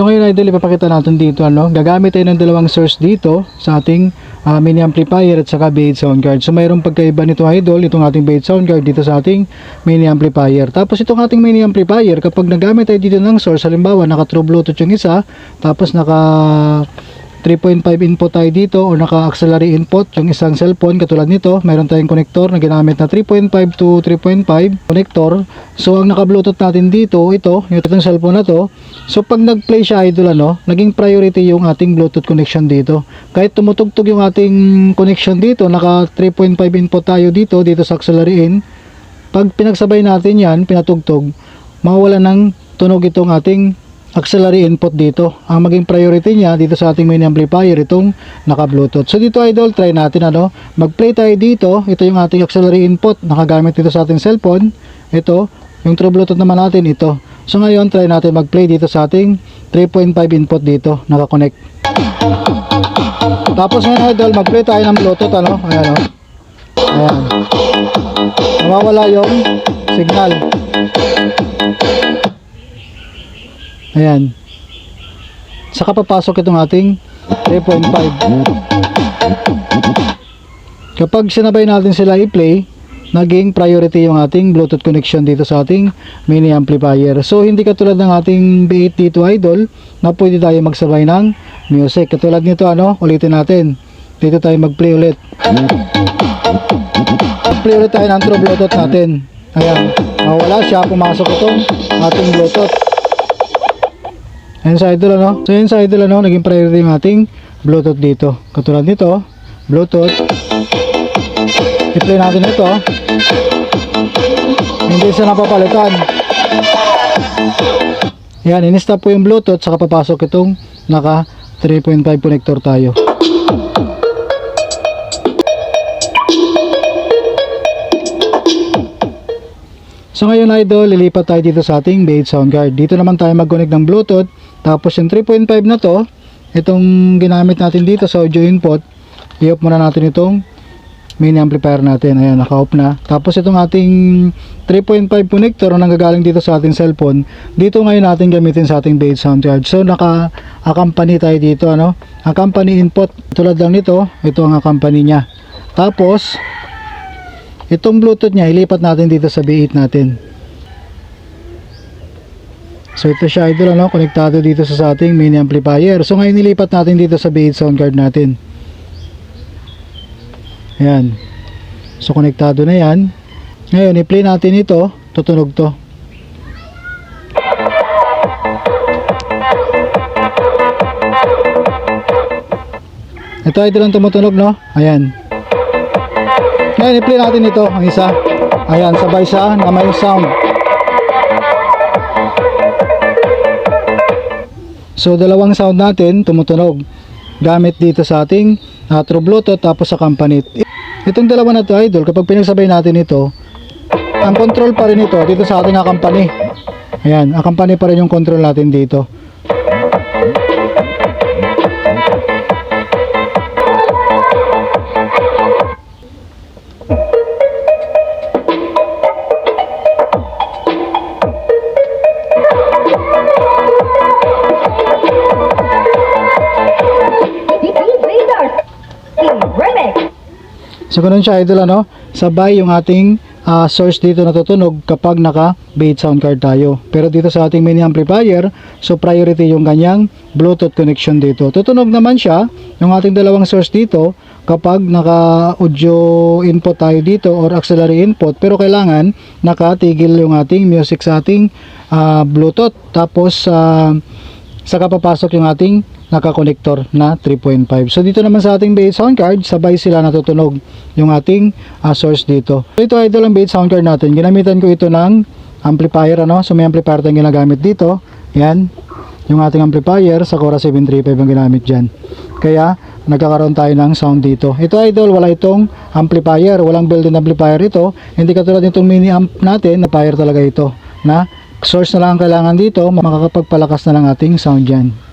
So ngayon idol, ipapakita natin dito ano, gagamit tayo ng dalawang source dito sa ating ah, mini amplifier at saka B8 sound card. So mayroong pagkaiba nito idol, itong ating B8 sound card dito sa ating mini amplifier. Tapos itong ating mini amplifier, kapag nagamit tayo dito ng source, halimbawa naka true bluetooth yung isa, tapos naka 3.5 input tayo dito o naka-auxiliary input yung isang cellphone. Katulad nito mayroon tayong connector na ginamit na 3.5 to 3.5 connector. So ang naka-bluetooth natin dito ito yung itong cellphone na to so pag nag-play siya idol ano naging priority yung ating bluetooth connection dito. Kahit tumutugtog yung ating connection dito naka 3.5 input tayo dito dito sa auxiliary in. Pag pinagsabay natin yan pinatugtog mawala ng tunog itong ating auxiliary input dito. Ang maging priority niya dito sa ating main amplifier itong naka-bluetooth. So dito idol, try natin ano. Mag-play tayo dito. Ito yung ating auxiliary input nakagamit dito sa ating cellphone. Ito, yung true bluetooth naman natin ito. So ngayon, try natin mag-play dito sa ating 3.5 input dito, naka-connect. Tapos ngayon idol, mag-play tayo ng bluetooth ano. Ayan oh. Ayan. Nawawala yung signal. Ayan. Saka papasok itong ating 3.5. Kapag sinabay natin sila i-play, naging priority yung ating Bluetooth connection dito sa ating mini amplifier. So hindi katulad ng ating B8 dito idol na pwede tayo magsabay ng music. Katulad nito ano, ulitin natin. Dito tayo mag-play ulit. Play ulit tayo ng true Bluetooth natin. Ayan, mawala siya, pumasok itong ating Bluetooth. Ayan sa idol ano. So yun sa idol ano, naging priority yung ating Bluetooth dito. Katulad nito, Bluetooth. I-play natin ito. Hindi siya napapalitan. Yan, in-stop po yung Bluetooth saka papasok itong naka 3.5 connector tayo. So ngayon idol, lilipat tayo dito sa ating B8 sound card. Dito naman tayo mag-connect ng Bluetooth. Tapos yung 3.5 na to, itong ginamit natin dito sa audio input, i-off muna natin itong mini amplifier natin. Ayan, naka-off na. Tapos itong ating 3.5 connector na nanggagaling dito sa ating cellphone, dito ngayon natin gamitin sa ating B8 sound card. So naka-accompany tayo dito, ano? Ang company input, tulad lang nito, ito ang accompany niya. Tapos, Itong Bluetooth niya, ilipat natin dito sa B8 natin. So ito siya idol, ano, konektado dito sa ating mini amplifier. So ngayon ilipat natin dito sa B8 sound card natin. Ayan. So konektado na yan. Ngayon, i-play natin ito, tutunog to. Ito idol ang tumutunog, no? Ayan. Ngayon, i-play natin ito, ang isa. Ayan, sabay siya na may sound. So, dalawang sound natin tumutunog. Gamit dito sa ating uh, True Bluetooth tapos sa company. Itong dalawa na to idol, kapag pinagsabay natin ito, ang control pa rin ito dito sa ating company. Ayan, company pa rin yung control natin dito. So ganun siya idol ano, sabay yung ating ah, source dito natutunog kapag naka B8 sound card tayo. Pero dito sa ating mini amplifier, so priority yung kanyang Bluetooth connection dito. Tutunog naman siya yung ating dalawang source dito kapag naka audio input tayo dito or auxiliary input pero kailangan nakatigil yung ating music sa ating ah, Bluetooth tapos ah, saka papasok yung ating naka-connector na 3.5. So dito naman sa ating B8 sound card, sabay sila natutunog yung ating ah, source dito. So ito idol ang B8 sound card natin. Ginamitan ko ito ng amplifier ano. So may amplifier tayong ginagamit dito. Yan. Yung ating amplifier sa Cora 735 ang ginamit dyan. Kaya nagkakaroon tayo ng sound dito. Ito idol, wala itong amplifier. Walang built-in amplifier ito. Hindi katulad nitong mini amp natin, amplifier talaga ito. Na source na lang ang kailangan dito, makakapagpalakas na lang ating sound dyan.